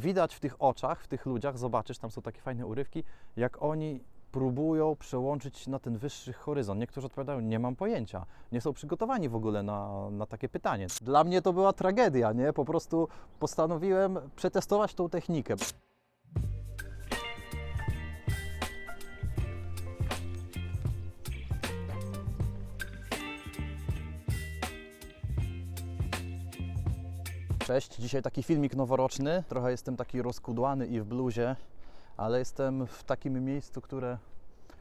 widać w tych oczach, w tych ludziach, zobaczysz, tam są takie fajne urywki, jak oni próbują przełączyć na ten wyższy horyzont. Niektórzy odpowiadają, nie mam pojęcia, nie są przygotowani w ogóle na, na takie pytanie. Dla mnie to była tragedia, nie? Po prostu postanowiłem przetestować tą technikę. Cześć, dzisiaj taki filmik noworoczny. Trochę jestem taki rozkudłany i w bluzie, ale jestem w takim miejscu, które,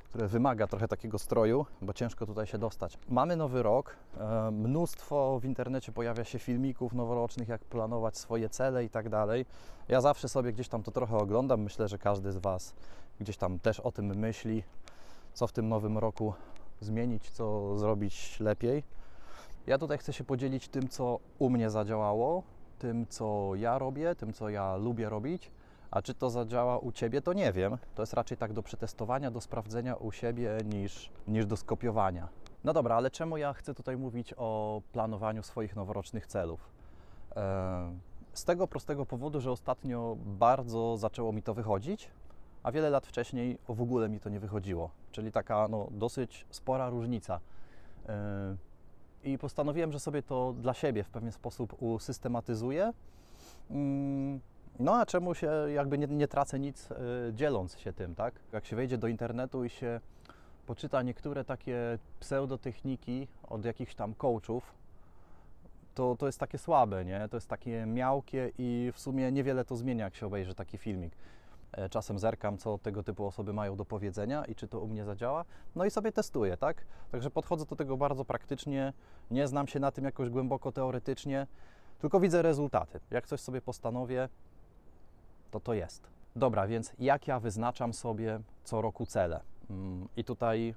które wymaga trochę takiego stroju, bo ciężko tutaj się dostać. Mamy nowy rok, e, mnóstwo w internecie pojawia się filmików noworocznych, jak planować swoje cele i tak dalej. Ja zawsze sobie gdzieś tam to trochę oglądam, myślę, że każdy z Was gdzieś tam też o tym myśli, co w tym nowym roku zmienić, co zrobić lepiej. Ja tutaj chcę się podzielić tym, co u mnie zadziałało, tym, co ja robię, tym, co ja lubię robić. A czy to zadziała u Ciebie, to nie wiem. To jest raczej tak do przetestowania, do sprawdzenia u siebie niż, niż do skopiowania. No dobra, ale czemu ja chcę tutaj mówić o planowaniu swoich noworocznych celów? E, Z tego prostego powodu, że ostatnio bardzo zaczęło mi to wychodzić, a wiele lat wcześniej w ogóle mi to nie wychodziło. Czyli taka no, dosyć spora różnica. E, i postanowiłem, że sobie to dla siebie w pewien sposób usystematyzuję. Mm, No a czemu się jakby nie, nie tracę nic y, dzieląc się tym, tak? Jak się wejdzie do internetu i się poczyta niektóre takie pseudotechniki od jakichś tam coachów, to, to jest takie słabe, nie? To jest takie miałkie i w sumie niewiele to zmienia, jak się obejrzy taki filmik. E, Czasem zerkam, co tego typu osoby mają do powiedzenia i czy to u mnie zadziała. No i sobie testuję, tak? Także podchodzę do tego bardzo praktycznie, nie znam się na tym jakoś głęboko teoretycznie, tylko widzę rezultaty. Jak coś sobie postanowię, to to jest. Dobra, więc jak ja wyznaczam sobie co roku cele? Mm, I tutaj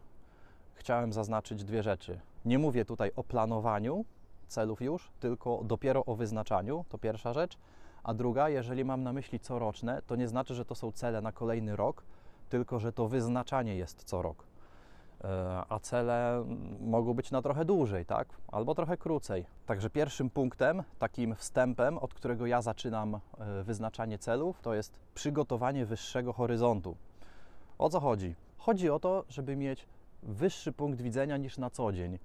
chciałem zaznaczyć dwie rzeczy. Nie mówię tutaj o planowaniu celów już, tylko dopiero o wyznaczaniu, to pierwsza rzecz. A druga, jeżeli mam na myśli coroczne, to nie znaczy, że to są cele na kolejny rok, tylko że to wyznaczanie jest co rok. E, A cele mogą być na trochę dłużej, tak? Albo trochę krócej. Także pierwszym punktem, takim wstępem, od którego ja zaczynam e, wyznaczanie celów, to jest przygotowanie wyższego horyzontu. O co chodzi? Chodzi o to, żeby mieć wyższy punkt widzenia niż na co dzień.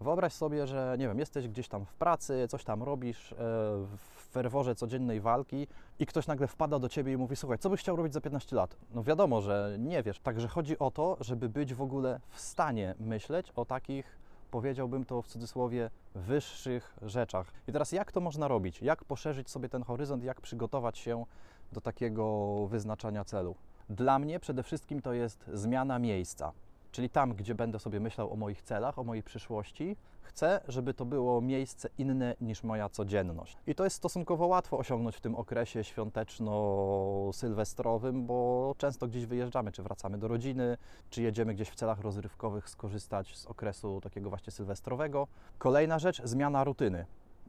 Wyobraź sobie, że nie wiem, jesteś gdzieś tam w pracy, coś tam robisz e, w ferworze codziennej walki i ktoś nagle wpada do ciebie i mówi: Słuchaj, co byś chciał robić za 15 lat? No wiadomo, że nie wiesz. Także chodzi o to, żeby być w ogóle w stanie myśleć o takich, powiedziałbym to w cudzysłowie, wyższych rzeczach. I teraz jak to można robić? Jak poszerzyć sobie ten horyzont, jak przygotować się do takiego wyznaczania celu? Dla mnie przede wszystkim to jest zmiana miejsca. Czyli tam, gdzie będę sobie myślał o moich celach, o mojej przyszłości, chcę, żeby to było miejsce inne niż moja codzienność. I to jest stosunkowo łatwo osiągnąć w tym okresie świąteczno-sylwestrowym, bo często gdzieś wyjeżdżamy, czy wracamy do rodziny, czy jedziemy gdzieś w celach rozrywkowych skorzystać z okresu takiego właśnie sylwestrowego. Kolejna rzecz, zmiana rutyny.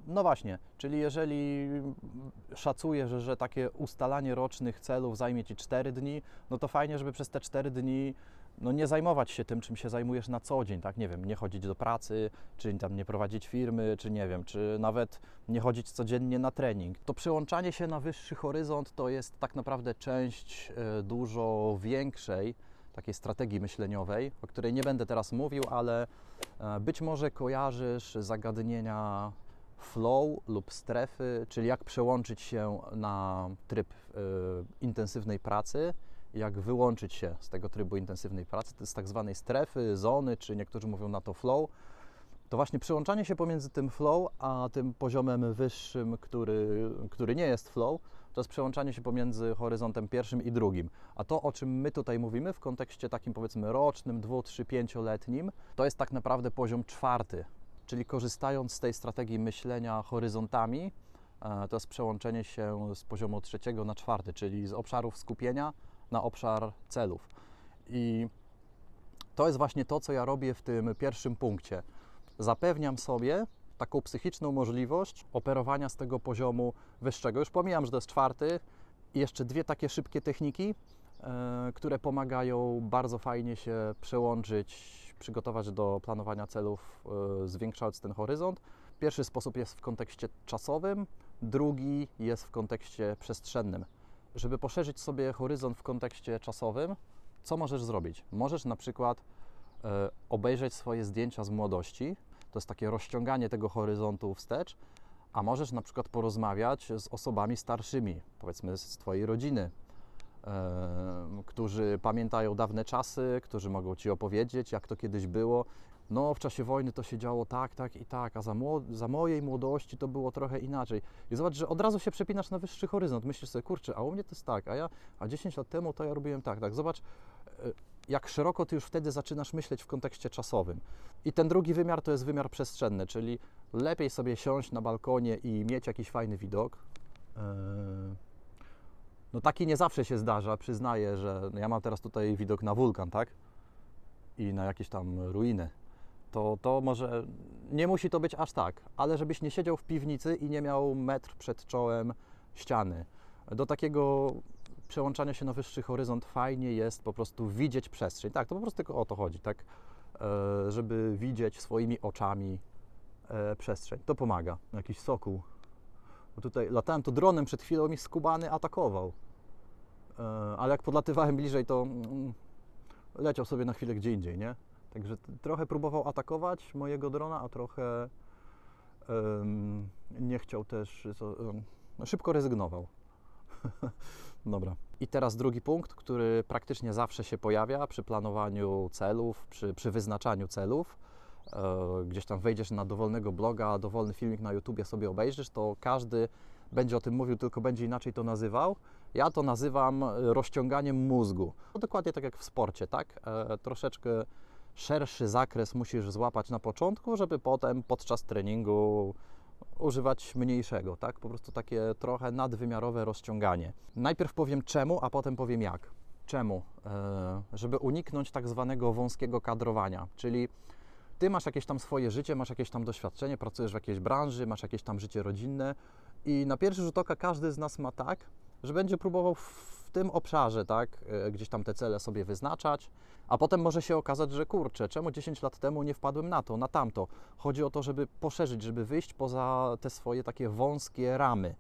No właśnie, czyli jeżeli szacuję, że, że takie ustalanie rocznych celów zajmie Ci 4 dni, no to fajnie, żeby przez te 4 dni no nie zajmować się tym, czym się zajmujesz na co dzień, tak? Nie wiem, nie chodzić do pracy, czy tam nie prowadzić firmy, czy nie wiem, czy nawet nie chodzić codziennie na trening. To przełączanie się na wyższy horyzont to jest tak naprawdę część e, dużo większej takiej strategii myśleniowej, o której nie będę teraz mówił, ale e, być może kojarzysz zagadnienia flow lub strefy, czyli jak przełączyć się na tryb e, intensywnej pracy, jak wyłączyć się z tego trybu intensywnej pracy, jest tak zwanej strefy, zony, czy niektórzy mówią na to flow. To właśnie przełączanie się pomiędzy tym flow a tym poziomem wyższym, który, który nie jest flow, to jest przełączanie się pomiędzy horyzontem pierwszym i drugim. A to, o czym my tutaj mówimy w kontekście takim powiedzmy rocznym, dwu, trzy, pięcioletnim, to jest tak naprawdę poziom czwarty. Czyli korzystając z tej strategii myślenia horyzontami, e, to jest przełączenie się z poziomu trzeciego na czwarty, czyli z obszarów skupienia na obszar celów. I to jest właśnie to, co ja robię w tym pierwszym punkcie. Zapewniam sobie taką psychiczną możliwość operowania z tego poziomu wyższego. Już pomijam, że to jest czwarty. I jeszcze dwie takie szybkie techniki, e, które pomagają bardzo fajnie się przełączyć, przygotować do planowania celów, e, zwiększając ten horyzont. Pierwszy sposób jest w kontekście czasowym, drugi jest w kontekście przestrzennym. Żeby poszerzyć sobie horyzont w kontekście czasowym, co możesz zrobić? Możesz na przykład e, obejrzeć swoje zdjęcia z młodości, to jest takie rozciąganie tego horyzontu wstecz, a możesz na przykład porozmawiać z osobami starszymi, powiedzmy z Twojej rodziny, e, którzy pamiętają dawne czasy, którzy mogą Ci opowiedzieć, jak to kiedyś było. No, w czasie wojny to się działo tak, tak i tak, a za, młod- za mojej młodości to było trochę inaczej. I zobacz, że od razu się przepinasz na wyższy horyzont. Myślisz sobie, kurczę, a u mnie to jest tak, a ja, a 10 lat temu to ja robiłem tak, tak. Zobacz, e, jak szeroko ty już wtedy zaczynasz myśleć w kontekście czasowym. I ten drugi wymiar to jest wymiar przestrzenny, czyli lepiej sobie siąść na balkonie i mieć jakiś fajny widok. Eee, No taki nie zawsze się zdarza, przyznaję, że ja mam teraz tutaj widok na wulkan, tak? I na jakieś tam ruiny. To, to może nie musi to być aż tak, ale żebyś nie siedział w piwnicy i nie miał metr przed czołem ściany. Do takiego przełączania się na wyższy horyzont fajnie jest po prostu widzieć przestrzeń. Tak, to po prostu tylko o to chodzi, tak? E, żeby widzieć swoimi oczami e, przestrzeń. To pomaga. Jakiś sokół. Bo tutaj latałem tu dronem przed chwilą mi skubany atakował. E, ale jak podlatywałem bliżej, to mm, leciał sobie na chwilę gdzie indziej, nie? Także trochę próbował atakować mojego drona, a trochę em, nie chciał też, no szybko rezygnował. Dobra. I teraz drugi punkt, który praktycznie zawsze się pojawia przy planowaniu celów, przy, przy wyznaczaniu celów. E, gdzieś tam wejdziesz na dowolnego bloga, dowolny filmik na YouTubie sobie obejrzysz, to każdy będzie o tym mówił, tylko będzie inaczej to nazywał. Ja to nazywam rozciąganiem mózgu. No, dokładnie tak jak w sporcie, tak? E, troszeczkę szerszy zakres musisz złapać na początku, żeby potem podczas treningu używać mniejszego, tak? Po prostu takie trochę nadwymiarowe rozciąganie. Najpierw powiem czemu, a potem powiem jak. Czemu? E, żeby uniknąć tak zwanego wąskiego kadrowania, czyli ty masz jakieś tam swoje życie, masz jakieś tam doświadczenie, pracujesz w jakiejś branży, masz jakieś tam życie rodzinne i na pierwszy rzut oka każdy z nas ma tak, że będzie próbował tym obszarze, tak, e, gdzieś tam te cele sobie wyznaczać, a potem może się okazać, że kurczę, czemu 10 lat temu nie wpadłem na to, na tamto. Chodzi o to, żeby poszerzyć, żeby wyjść poza te swoje takie wąskie ramy.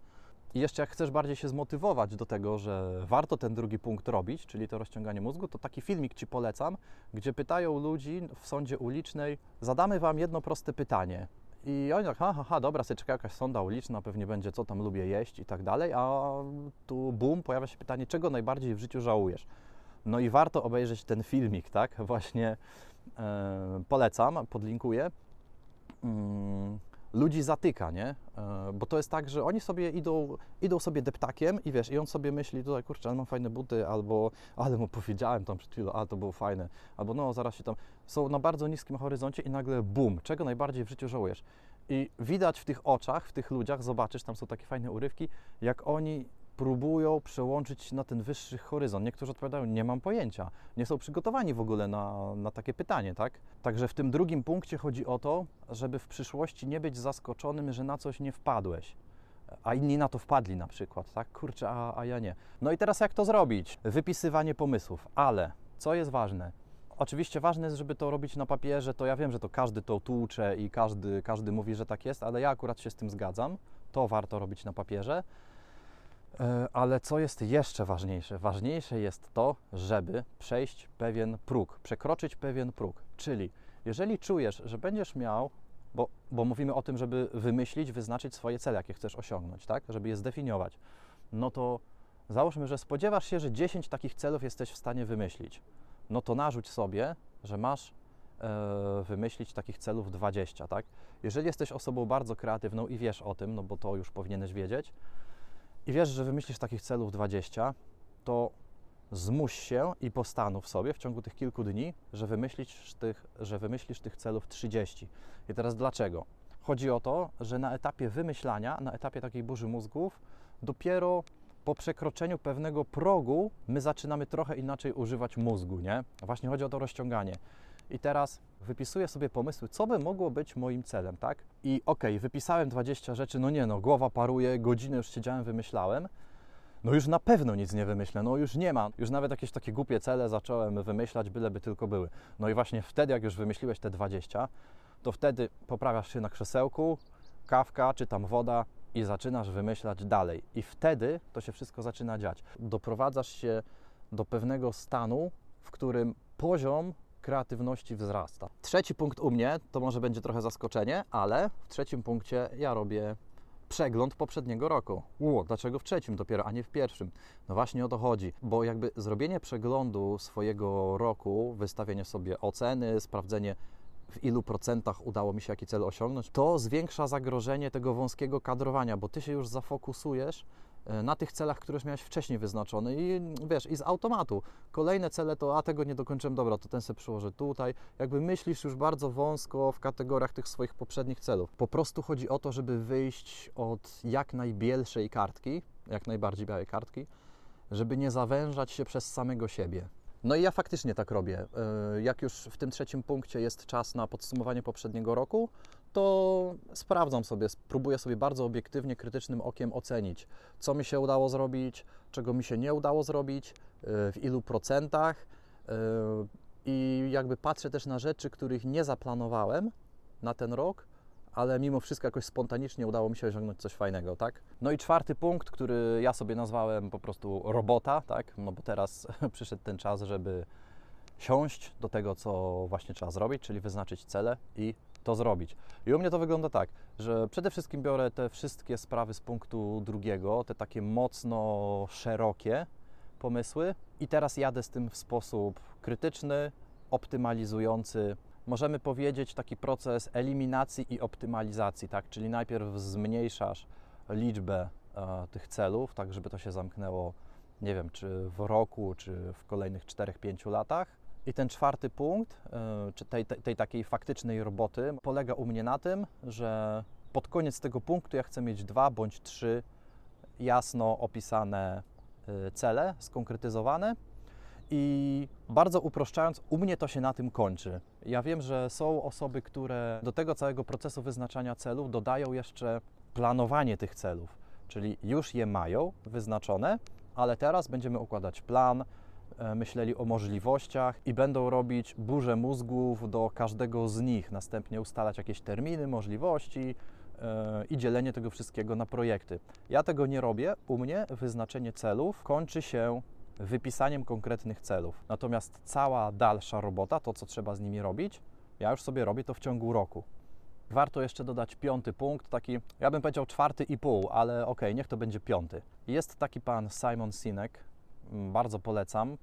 I jeszcze jak chcesz bardziej się zmotywować do tego, że warto ten drugi punkt robić, czyli to rozciąganie mózgu, to taki filmik Ci polecam, gdzie pytają ludzi w sądzie ulicznej, zadamy Wam jedno proste pytanie. I oni tak, ha, ha, ha, dobra, sobie czeka jakaś sonda uliczna, pewnie będzie, co tam lubię jeść i tak dalej, a tu bum, pojawia się pytanie, czego najbardziej w życiu żałujesz? No i warto obejrzeć ten filmik, tak? Właśnie e, polecam, podlinkuję. Mm, ludzi zatyka, nie? E, bo to jest tak, że oni sobie idą, idą sobie deptakiem i wiesz, i on sobie myśli tutaj, kurczę, ale mam fajne buty, albo ale mu powiedziałem tam przed chwilą, a to było fajne, albo no zaraz się tam, są na bardzo niskim horyzoncie i nagle bum, czego najbardziej w życiu żałujesz? I widać w tych oczach, w tych ludziach, zobaczysz, tam są takie fajne urywki, jak oni próbują przełączyć na ten wyższy horyzont. Niektórzy odpowiadają, nie mam pojęcia, nie są przygotowani w ogóle na, na takie pytanie, tak? Także w tym drugim punkcie chodzi o to, żeby w przyszłości nie być zaskoczonym, że na coś nie wpadłeś. A inni na to wpadli na przykład, tak? Kurczę, a, a ja nie. No i teraz jak to zrobić? Wypisywanie pomysłów, ale co jest ważne? Oczywiście ważne jest, żeby to robić na papierze, to ja wiem, że to każdy to tłucze i każdy, każdy mówi, że tak jest, ale ja akurat się z tym zgadzam. To warto robić na papierze. E, Ale co jest jeszcze ważniejsze? Ważniejsze jest to, żeby przejść pewien próg, przekroczyć pewien próg. Czyli jeżeli czujesz, że będziesz miał, bo, bo mówimy o tym, żeby wymyślić, wyznaczyć swoje cele, jakie chcesz osiągnąć, tak? Żeby je zdefiniować, no to załóżmy, że spodziewasz się, że 10 takich celów jesteś w stanie wymyślić. No to narzuć sobie, że masz e, wymyślić takich celów 20, tak? Jeżeli jesteś osobą bardzo kreatywną i wiesz o tym, no bo to już powinieneś wiedzieć, i wiesz, że wymyślisz takich celów 20, to zmuś się i postanów sobie w ciągu tych kilku dni, że wymyślisz tych, że wymyślisz tych celów 30. I teraz dlaczego? Chodzi o to, że na etapie wymyślania, na etapie takiej burzy mózgów, dopiero po przekroczeniu pewnego progu my zaczynamy trochę inaczej używać mózgu, nie? Właśnie chodzi o to rozciąganie. I teraz wypisuję sobie pomysły, co by mogło być moim celem, tak? I okej, wypisałem 20 rzeczy, no nie no, głowa paruje, godzinę już siedziałem, wymyślałem. No już na pewno nic nie wymyślę, no już nie ma. Już nawet jakieś takie głupie cele zacząłem wymyślać, byleby tylko były. No i właśnie wtedy, jak już wymyśliłeś te 20, to wtedy poprawiasz się na krzesełku, kawka czy tam woda i zaczynasz wymyślać dalej. I wtedy to się wszystko zaczyna dziać. Doprowadzasz się do pewnego stanu, w którym poziom kreatywności wzrasta. Trzeci punkt u mnie to może będzie trochę zaskoczenie, ale w trzecim punkcie ja robię przegląd poprzedniego roku. Ło, dlaczego w trzecim dopiero, a nie w pierwszym? No właśnie o to chodzi, bo jakby zrobienie przeglądu swojego roku, wystawienie sobie oceny, sprawdzenie w ilu procentach udało mi się jaki cel osiągnąć, to zwiększa zagrożenie tego wąskiego kadrowania, bo ty się już zafokusujesz na tych celach, które już miałeś wcześniej wyznaczone i wiesz, i z automatu. Kolejne cele to, a tego nie dokończyłem, dobra, to ten sobie przyłożę tutaj. Jakby myślisz już bardzo wąsko w kategoriach tych swoich poprzednich celów. Po prostu chodzi o to, żeby wyjść od jak najbielszej kartki, jak najbardziej białej kartki, żeby nie zawężać się przez samego siebie. No i ja faktycznie tak robię. E, Jak już w tym trzecim punkcie jest czas na podsumowanie poprzedniego roku, to sprawdzam sobie, spróbuję sobie bardzo obiektywnie, krytycznym okiem ocenić, co mi się udało zrobić, czego mi się nie udało zrobić, e, w ilu procentach. e, I jakby patrzę też na rzeczy, których nie zaplanowałem na ten rok, ale mimo wszystko jakoś spontanicznie udało mi się osiągnąć coś fajnego, tak? No i czwarty punkt, który ja sobie nazwałem po prostu robota, tak? No bo teraz przyszedł ten czas, żeby siąść do tego, co właśnie trzeba zrobić, czyli wyznaczyć cele i to zrobić. I u mnie to wygląda tak, że przede wszystkim biorę te wszystkie sprawy z punktu drugiego, te takie mocno szerokie pomysły i teraz jadę z tym w sposób krytyczny, optymalizujący. Możemy powiedzieć taki proces eliminacji i optymalizacji, tak? Czyli najpierw zmniejszasz liczbę e, tych celów, tak żeby to się zamknęło, nie wiem, czy w roku, czy w kolejnych 4-5 latach. I ten czwarty punkt, e, czy tej, tej, takiej faktycznej roboty, polega u mnie na tym, że pod koniec tego punktu ja chcę mieć dwa bądź trzy jasno opisane e, cele, skonkretyzowane. I bardzo uproszczając, u mnie to się na tym kończy. Ja wiem, że są osoby, które do tego całego procesu wyznaczania celów dodają jeszcze planowanie tych celów, czyli już je mają wyznaczone, ale teraz będziemy układać plan, myśleli o możliwościach i będą robić burzę mózgów do każdego z nich, następnie ustalać jakieś terminy, możliwości e, i dzielenie tego wszystkiego na projekty. Ja tego nie robię. U mnie wyznaczenie celów kończy się wypisaniem konkretnych celów. Natomiast cała dalsza robota, to co trzeba z nimi robić, ja już sobie robię to w ciągu roku. Warto jeszcze dodać piąty punkt, taki, ja bym powiedział czwarty i pół, ale okej, niech to będzie piąty. Jest taki pan Simon Sinek, mm, bardzo polecam.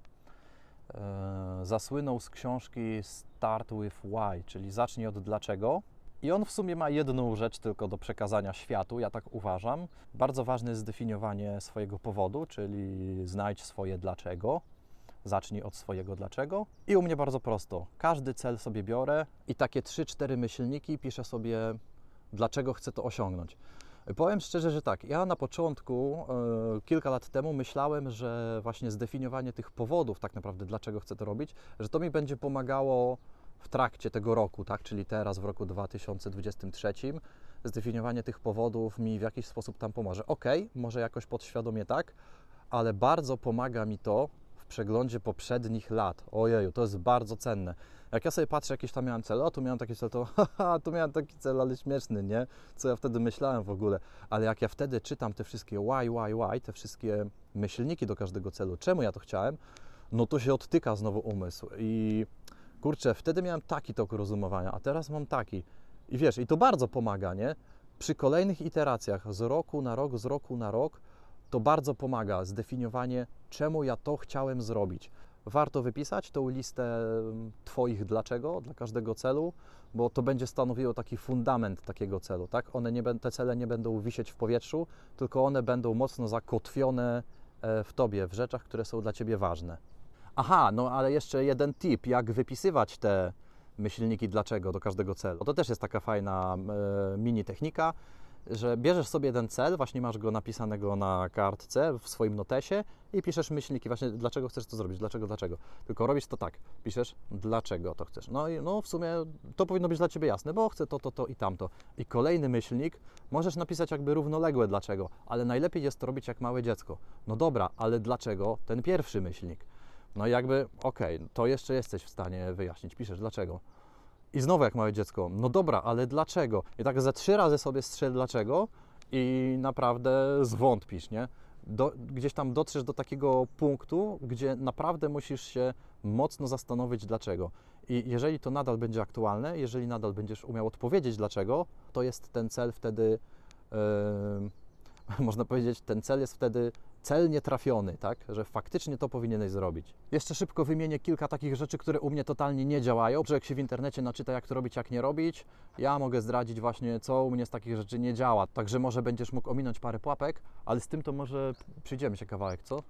E, Zasłynął z książki Start with Why, czyli zacznij od dlaczego. I on w sumie ma jedną rzecz tylko do przekazania światu, ja tak uważam. Bardzo ważne jest zdefiniowanie swojego powodu, czyli znajdź swoje dlaczego. Zacznij od swojego dlaczego. I u mnie bardzo prosto. Każdy cel sobie biorę i takie 3-4 myślniki piszę sobie, dlaczego chcę to osiągnąć. Powiem szczerze, że tak. Ja na początku, e, kilka lat temu, myślałem, że właśnie zdefiniowanie tych powodów, tak naprawdę, dlaczego chcę to robić, że to mi będzie pomagało w trakcie tego roku, tak, czyli teraz w roku 2023, zdefiniowanie tych powodów mi w jakiś sposób tam pomoże. Ok, może jakoś podświadomie tak, ale bardzo pomaga mi to w przeglądzie poprzednich lat. Ojeju, to jest bardzo cenne. Jak ja sobie patrzę, jakieś tam miałem cele, o tu miałem taki cel, to haha, tu miałem taki cel, ale śmieszny, nie? Co ja wtedy myślałem w ogóle. Ale jak ja wtedy czytam te wszystkie why, why, why, te wszystkie myślniki do każdego celu, czemu ja to chciałem, no to się odtyka znowu umysł i kurczę, wtedy miałem taki tok rozumowania, a teraz mam taki. I wiesz, i to bardzo pomaga, nie? Przy kolejnych iteracjach z roku na rok, z roku na rok, to bardzo pomaga zdefiniowanie, czemu ja to chciałem zrobić. Warto wypisać tą listę mm, Twoich dlaczego dla każdego celu, bo to będzie stanowiło taki fundament takiego celu, tak? One nie, te cele nie będą wisieć w powietrzu, tylko one będą mocno zakotwione e, w Tobie, w rzeczach, które są dla Ciebie ważne. Aha, no ale jeszcze jeden tip, jak wypisywać te myślniki dlaczego do każdego celu. To też jest taka fajna e, mini technika, że bierzesz sobie jeden cel, właśnie masz go napisanego na kartce w swoim notesie i piszesz myślniki właśnie dlaczego chcesz to zrobić, dlaczego, dlaczego. Tylko robisz to tak, piszesz dlaczego to chcesz. No i no w sumie to powinno być dla Ciebie jasne, bo chcę to, to, to i tamto. I kolejny myślnik możesz napisać jakby równoległe dlaczego, ale najlepiej jest to robić jak małe dziecko. No dobra, ale dlaczego ten pierwszy myślnik? No i jakby, okej, to jeszcze jesteś w stanie wyjaśnić, piszesz dlaczego. I znowu jak małe dziecko, no dobra, ale dlaczego? I tak ze trzy razy sobie strzel dlaczego i naprawdę zwątpisz, nie? Do, gdzieś tam dotrzesz do takiego punktu, gdzie naprawdę musisz się mocno zastanowić dlaczego. I jeżeli to nadal będzie aktualne, jeżeli nadal będziesz umiał odpowiedzieć dlaczego, to jest ten cel wtedy, yy, można powiedzieć, ten cel jest wtedy celnie trafiony, tak? Że faktycznie to powinieneś zrobić. Jeszcze szybko wymienię kilka takich rzeczy, które u mnie totalnie nie działają. Że jak się w internecie naczyta, jak to robić, jak nie robić, ja mogę zdradzić właśnie, co u mnie z takich rzeczy nie działa. Także może będziesz mógł ominąć parę pułapek, ale z tym to może przyjdziemy się kawałek, co?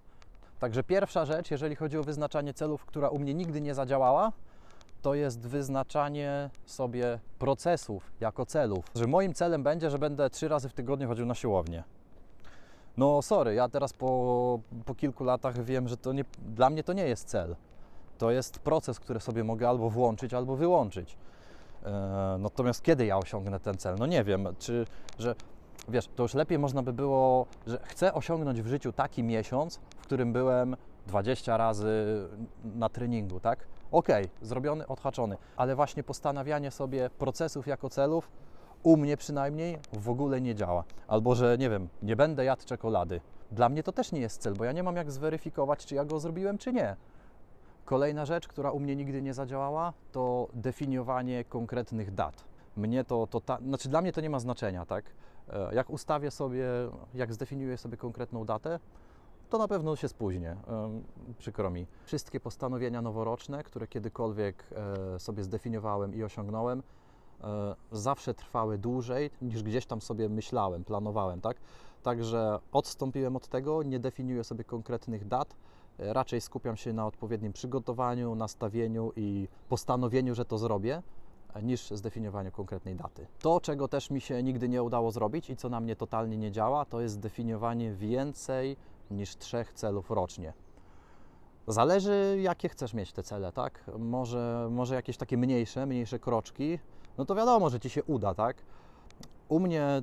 Także pierwsza rzecz, jeżeli chodzi o wyznaczanie celów, która u mnie nigdy nie zadziałała, to jest wyznaczanie sobie procesów jako celów. Że moim celem będzie, że będę trzy razy w tygodniu chodził na siłownię. No sorry, ja teraz po, po kilku latach wiem, że to nie, dla mnie to nie jest cel. To jest proces, który sobie mogę albo włączyć, albo wyłączyć. E, natomiast kiedy ja osiągnę ten cel? No nie wiem, czy, że wiesz, to już lepiej można by było, że chcę osiągnąć w życiu taki miesiąc, w którym byłem 20 razy na treningu, tak? Okej, zrobiony, odhaczony, ale właśnie postanawianie sobie procesów jako celów u mnie przynajmniej w ogóle nie działa. Albo że nie wiem, nie będę jadł czekolady. Dla mnie to też nie jest cel, bo ja nie mam jak zweryfikować, czy ja go zrobiłem, czy nie. Kolejna rzecz, która u mnie nigdy nie zadziałała, to definiowanie konkretnych dat. Mnie to, to ta, znaczy dla mnie to nie ma znaczenia, tak? E, Jak ustawię sobie, jak zdefiniuję sobie konkretną datę, to na pewno się spóźnię, przykro mi. Wszystkie postanowienia noworoczne, które kiedykolwiek e, sobie zdefiniowałem i osiągnąłem, zawsze trwały dłużej niż gdzieś tam sobie myślałem, planowałem, tak? Także odstąpiłem od tego, nie definiuję sobie konkretnych dat, e, raczej skupiam się na odpowiednim przygotowaniu, nastawieniu i postanowieniu, że to zrobię, e, niż zdefiniowaniu konkretnej daty. To, czego też mi się nigdy nie udało zrobić i co na mnie totalnie nie działa, to jest zdefiniowanie więcej niż trzech celów rocznie. Zależy, jakie chcesz mieć te cele, tak? Może, może jakieś takie mniejsze, mniejsze kroczki, no to wiadomo, że ci się uda, tak? U mnie,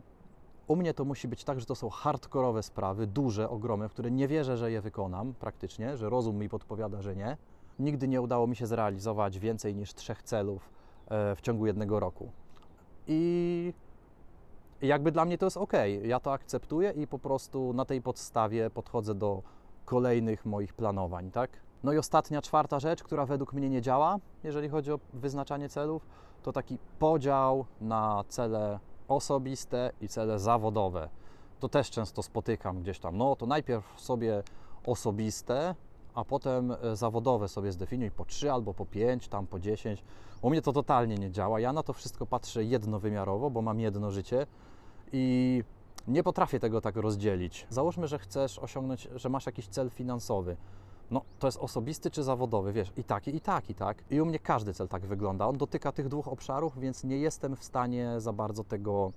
u mnie to musi być tak, że to są hardkorowe sprawy, duże, ogromne, w które nie wierzę, że je wykonam praktycznie, że rozum mi podpowiada, że nie. Nigdy nie udało mi się zrealizować więcej niż trzech celów e, w ciągu jednego roku. I i jakby dla mnie to jest ok. Ja to akceptuję i po prostu na tej podstawie podchodzę do kolejnych moich planowań, tak? No i ostatnia, czwarta rzecz, która według mnie nie działa, jeżeli chodzi o wyznaczanie celów, to taki podział na cele osobiste i cele zawodowe. To też często spotykam gdzieś tam. No to najpierw sobie osobiste, a potem e, zawodowe sobie zdefiniuj po 3 albo po 5, tam po 10. U mnie to totalnie nie działa. Ja na to wszystko patrzę jednowymiarowo, bo mam jedno życie i nie potrafię tego tak rozdzielić. Załóżmy, że chcesz osiągnąć, że masz jakiś cel finansowy. No, to jest osobisty czy zawodowy, wiesz, i taki, i taki, tak? I u mnie każdy cel tak wygląda. On dotyka tych dwóch obszarów, więc nie jestem w stanie za bardzo tego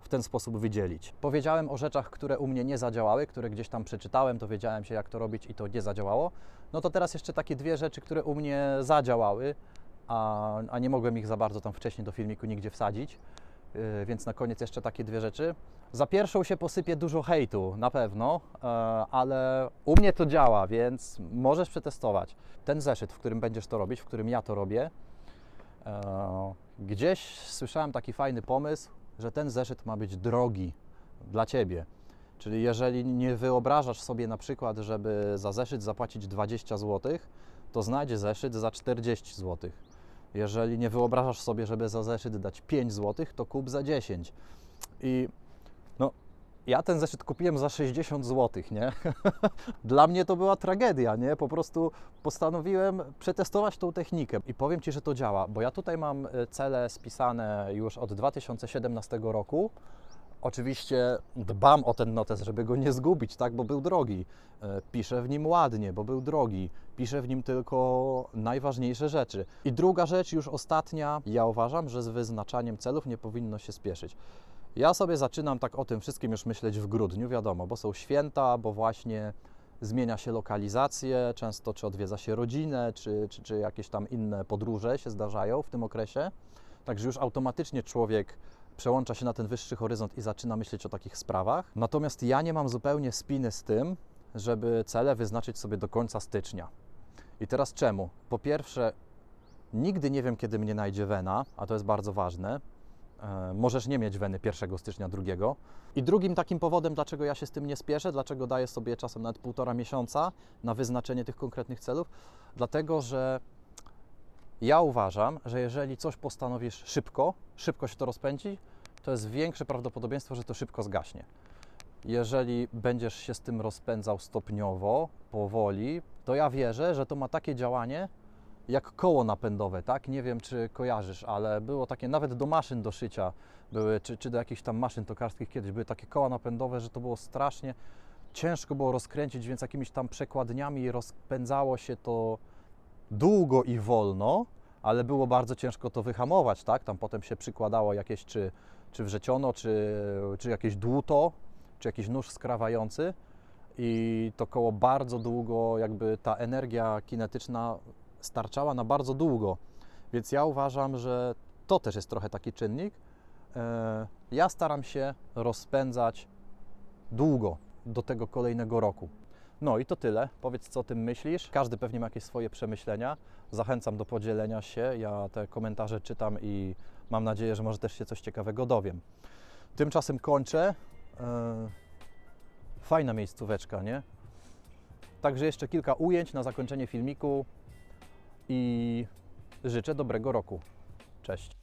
w ten sposób wydzielić. Powiedziałem o rzeczach, które u mnie nie zadziałały, które gdzieś tam przeczytałem, dowiedziałem się, jak to robić i to nie zadziałało. No to teraz jeszcze takie dwie rzeczy, które u mnie zadziałały, a, a nie mogłem ich za bardzo tam wcześniej do filmiku nigdzie wsadzić. Yy, więc na koniec jeszcze takie dwie rzeczy. Za pierwszą się posypie dużo hejtu, na pewno, e, ale u mnie to działa, więc możesz przetestować. Ten zeszyt, w którym będziesz to robić, w którym ja to robię, e, gdzieś słyszałem taki fajny pomysł, że ten zeszyt ma być drogi dla ciebie. Czyli jeżeli nie wyobrażasz sobie na przykład, żeby za zeszyt zapłacić 20 zł, to znajdź zeszyt za 40 zł. Jeżeli nie wyobrażasz sobie, żeby za zeszyt dać 5 zł, to kup za 10. I no, ja ten zeszyt kupiłem za 60 zł, nie? Dla mnie to była tragedia, nie? Po prostu postanowiłem przetestować tą technikę i powiem Ci, że to działa, bo ja tutaj mam e, cele spisane już od 2017 roku. Oczywiście dbam o ten notes, żeby go nie zgubić, tak, bo był drogi. E, Piszę w nim ładnie, bo był drogi. Piszę w nim tylko najważniejsze rzeczy. I druga rzecz, już ostatnia, ja uważam, że z wyznaczaniem celów nie powinno się spieszyć. Ja sobie zaczynam tak o tym wszystkim już myśleć w grudniu, wiadomo, bo są święta, bo właśnie zmienia się lokalizację, często czy odwiedza się rodzinę, czy, czy, czy jakieś tam inne podróże się zdarzają w tym okresie. Także już automatycznie człowiek przełącza się na ten wyższy horyzont i zaczyna myśleć o takich sprawach. Natomiast ja nie mam zupełnie spiny z tym, żeby cele wyznaczyć sobie do końca stycznia. I teraz czemu? Po pierwsze, nigdy nie wiem, kiedy mnie najdzie wena, a to jest bardzo ważne. E, możesz nie mieć weny 1 stycznia, 2. I drugim takim powodem, dlaczego ja się z tym nie spieszę, dlaczego daję sobie czasem nawet półtora miesiąca na wyznaczenie tych konkretnych celów, dlatego że ja uważam, że jeżeli coś postanowisz szybko, szybko się to rozpędzi, to jest większe prawdopodobieństwo, że to szybko zgaśnie. Jeżeli będziesz się z tym rozpędzał stopniowo, powoli, to ja wierzę, że to ma takie działanie jak koło napędowe, tak? Nie wiem, czy kojarzysz, ale było takie nawet do maszyn do szycia, były, czy, czy do jakichś tam maszyn tokarskich kiedyś, były takie koła napędowe, że to było strasznie ciężko było rozkręcić, więc jakimiś tam przekładniami rozpędzało się to długo i wolno, ale było bardzo ciężko to wyhamować, tak? Tam potem się przykładało jakieś czy, czy wrzeciono, czy, czy jakieś dłuto, czy jakiś nóż skrawający i to koło bardzo długo, jakby ta energia kinetyczna starczała na bardzo długo. Więc ja uważam, że to też jest trochę taki czynnik. E, Ja staram się rozpędzać długo do tego kolejnego roku. No i to tyle. Powiedz, co o tym myślisz. Każdy pewnie ma jakieś swoje przemyślenia. Zachęcam do podzielenia się. Ja te komentarze czytam i mam nadzieję, że może też się coś ciekawego dowiem. Tymczasem kończę. E, Fajna miejscóweczka, nie? Także jeszcze kilka ujęć na zakończenie filmiku i życzę dobrego roku. Cześć.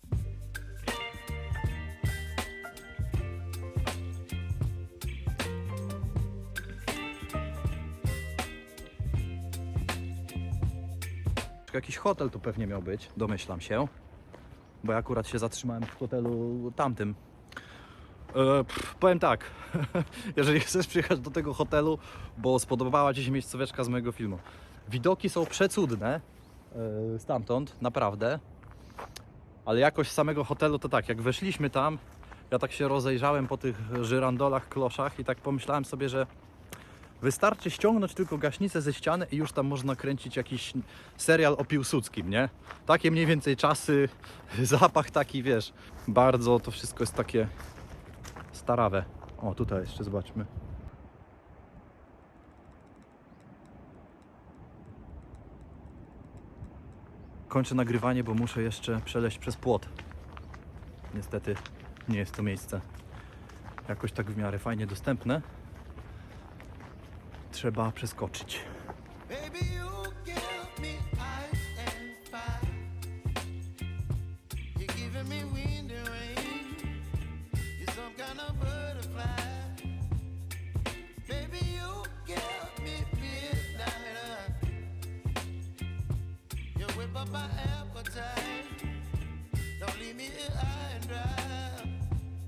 Jakiś hotel tu pewnie miał być, domyślam się. Bo ja akurat się zatrzymałem w hotelu tamtym. E, pff, powiem tak, jeżeli chcesz przyjechać do tego hotelu, bo spodobała Ci się miejscóweczka z mojego filmu. Widoki są przecudne e, stamtąd, naprawdę. Ale jakość samego hotelu to tak, jak weszliśmy tam, ja tak się rozejrzałem po tych żyrandolach, kloszach i tak pomyślałem sobie, że wystarczy ściągnąć tylko gaśnicę ze ściany i już tam można kręcić jakiś serial o Piłsudskim, nie? Takie mniej więcej czasy, zapach taki, wiesz, bardzo to wszystko jest takie starawe. O, tutaj jeszcze zobaczmy. Kończę nagrywanie, bo muszę jeszcze przeleźć przez płot. Niestety nie jest to miejsce jakoś tak w miarę fajnie dostępne. Trzeba przeskoczyć.